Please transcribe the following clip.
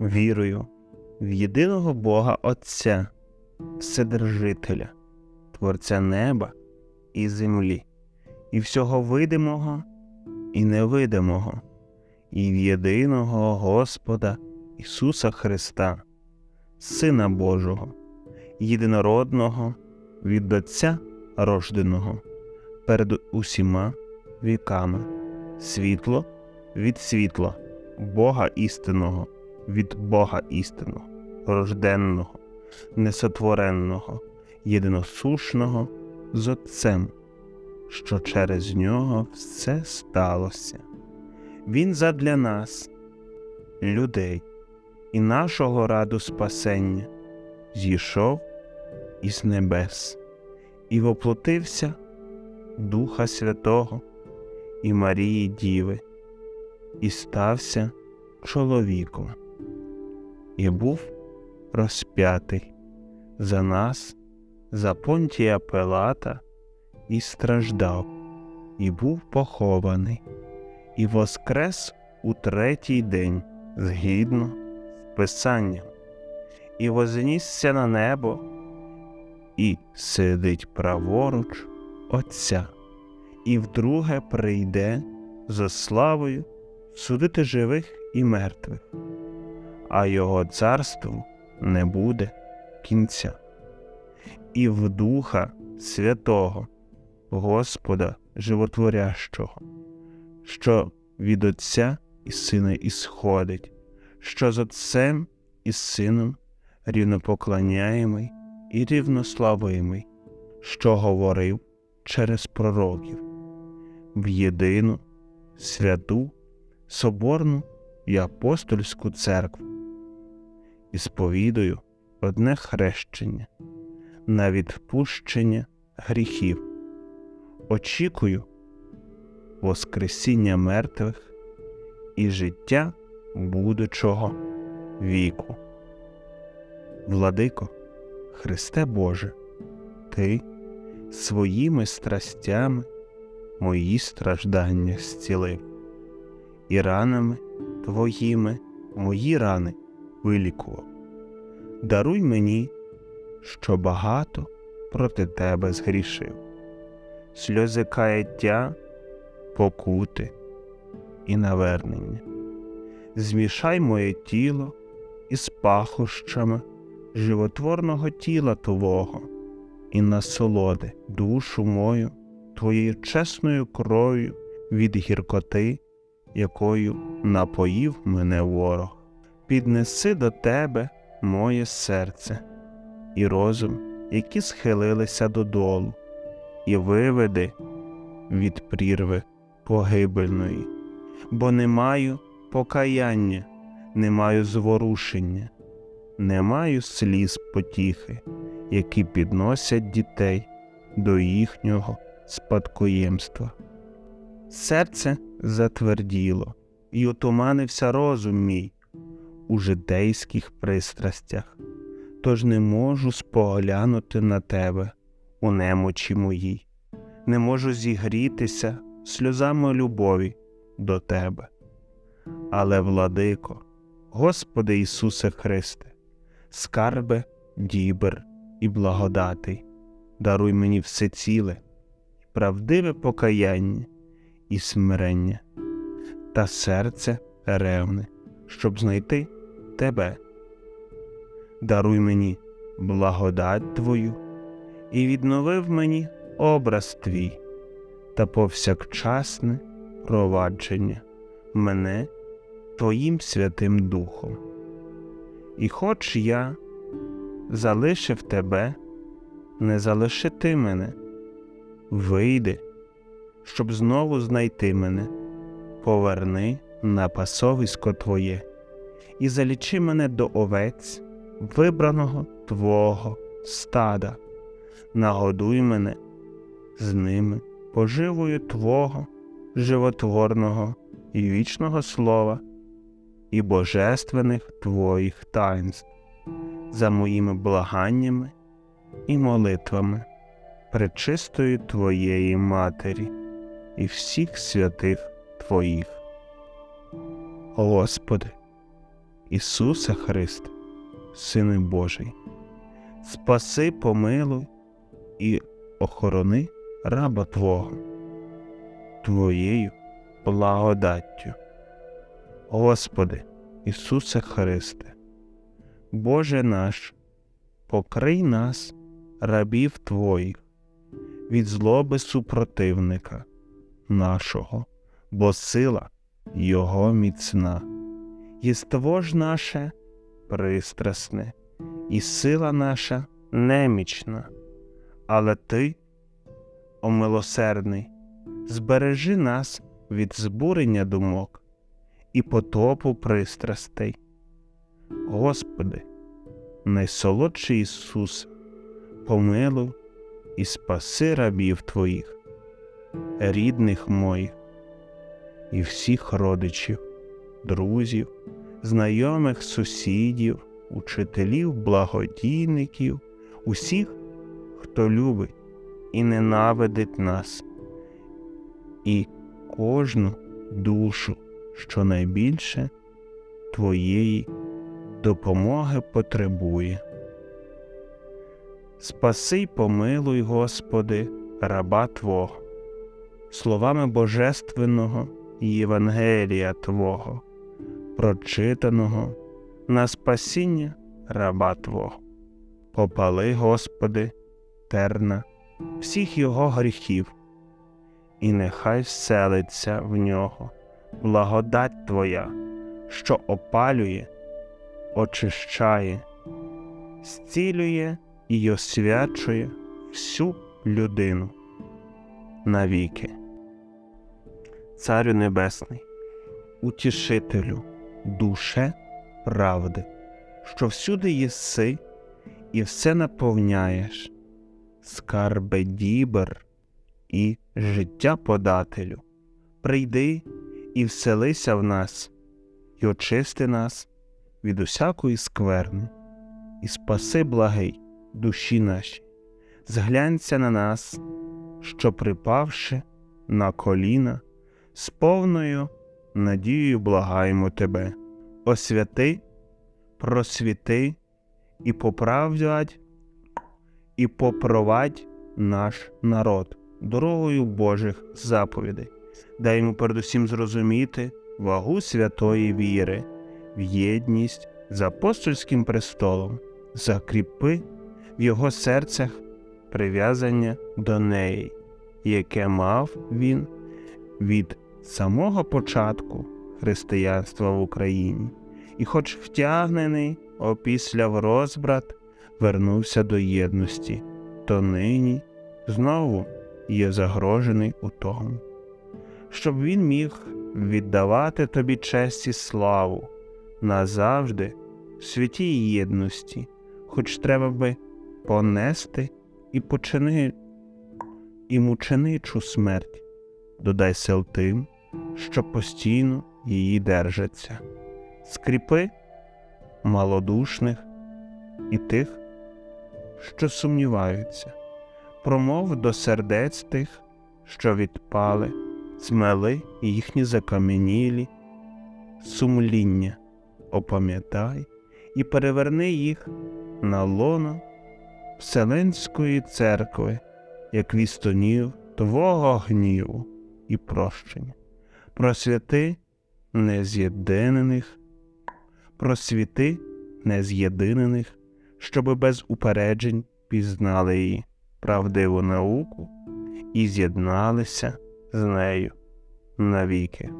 Вірую в єдиного Бога Отця, Вседержителя, Творця неба і землі, і всього видимого і невидимого, і в єдиного Господа Ісуса Христа, Сина Божого, єдинородного від Отця рожденого, перед усіма віками, світло від світла, Бога істинного, від Бога істинного, рожденного, несотвореного, єдиносушного з Отцем, що через нього все сталося. Він задля нас, людей і нашого раду спасення, зійшов із небес і воплотився Духа Святого і Марії Діви, і стався чоловіком, і був розп'ятий. За нас, за понтія Пилата, і страждав, і був похований, і воскрес у третій день згідно з Писанням, і вознісся на небо, і сидить праворуч Отця, і вдруге прийде за славою судити живих і мертвих, а його царству не буде кінця. І в Духа Святого, Господа Животворящого, що від Отця і Сина ісходить, що з Отцем і Сином рівнопоклоняємий і рівнославимий, що говорив через пророків, в єдину, святу, соборну і апостольську церкву, і сповідую одне хрещення на відпущення гріхів, очікую Воскресіння мертвих і життя будучого віку. Владико, Христе Боже, Ти своїми страстями мої страждання зцілив, і ранами Твоїми мої рани вилікував. Даруй мені, що багато проти Тебе згрішив, сльози каяття, покути і навернення. Змішай моє тіло із пахощами животворного тіла Твого і насолоди душу мою Твоєю чесною кров'ю від гіркоти, якою напоїв мене ворог. Піднеси до Тебе моє серце і розум, які схилилися додолу, і виведи від прірви погибельної, бо не маю покаяння, не маю зворушення, не маю сліз потіхи, які підносять дітей до їхнього спадкоємства. Серце затверділо, і отуманився розум мій у житейських пристрастях, тож не можу споглянути на тебе у немочі моїй, не можу зігрітися сльозами любові до тебе. Але, владико, Господи Ісусе Христе, скарбе, дібер і благодатий, даруй мені все ціле, правдиве покаяння і смирення, та серце ревне, щоб знайти Тебе. Даруй мені благодать Твою і відновив мені образ Твій та повсякчасне провадження мене Твоїм Святим Духом. І хоч я залишив тебе, не залиши ти мене, вийди, щоб знову знайти мене, поверни на пасовисько Твоє і залічи мене до овець, вибраного Твого стада, нагодуй мене з ними поживою Твого животворного і вічного слова і божественних Твоїх таїнств, за моїми благаннями і молитвами, пречистої Твоєї Матері і всіх святих Твоїх. Господи, Ісусе Христе, Сине Божий, спаси, помилуй і охорони раба Твого, Твоєю благодаттю. Господи, Ісусе Христе, Боже наш, покрий нас, рабів Твоїх, від злоби супротивника нашого, бо сила Його міцна, єство ж наше пристрасне, і сила наша немічна, але Ти, о милосердний, збережи нас від збурення думок і потопу пристрастей. Господи, найсолодший Ісус, помилуй і спаси рабів Твоїх, рідних моїх і всіх родичів, друзів, знайомих сусідів, учителів, благодійників, усіх, хто любить і ненавидить нас, і кожну душу, що найбільше Твоєї допомоги потребує. Спаси помилуй, Господи, раба Твого, словами Божественного Євангелія Твого, прочитаного на спасіння раба Твого. Попали, Господи, терна всіх його гріхів, і нехай вселиться в нього благодать Твоя, що опалює, очищає, зцілює і освячує всю людину навіки. Царю Небесний, утішителю, душе правди, що всюди єси і все наповняєш, скарбе дібер і життя подателю, прийди і вселися в нас, і очисти нас від усякої скверни, і спаси благий душі наші, зглянься на нас, що припавши на коліна, з повною надією благаємо Тебе, освяти, просвіти і поправдять, і попровадь наш народ дорогою Божих заповідей, дай йому передусім зрозуміти вагу святої віри, в єдність з апостольським престолом, закріпи в його серцях прив'язання до неї, яке мав він від самого початку християнства в Україні, і, хоч втягнений опісля в розбрат, вернувся до єдності, то нині знову є загрожений у тому, щоб він міг віддавати тобі честь і славу назавжди в святій єдності, хоч треба би понести і почини і мученичу смерть, додай сил тим, що постійно її держаться, скріпи малодушних і тих, що сумніваються, промов до сердець тих, що відпали, змели їхні закам'янілі, сумління, опам'ятай і переверни їх на лоно Вселенської церкви, як вістонів Твого гніву і прощення, просвяти нез'єдинених, просвіти нез'єдинених, щоби без упереджень пізнали її правдиву науку і з'єдналися з нею навіки.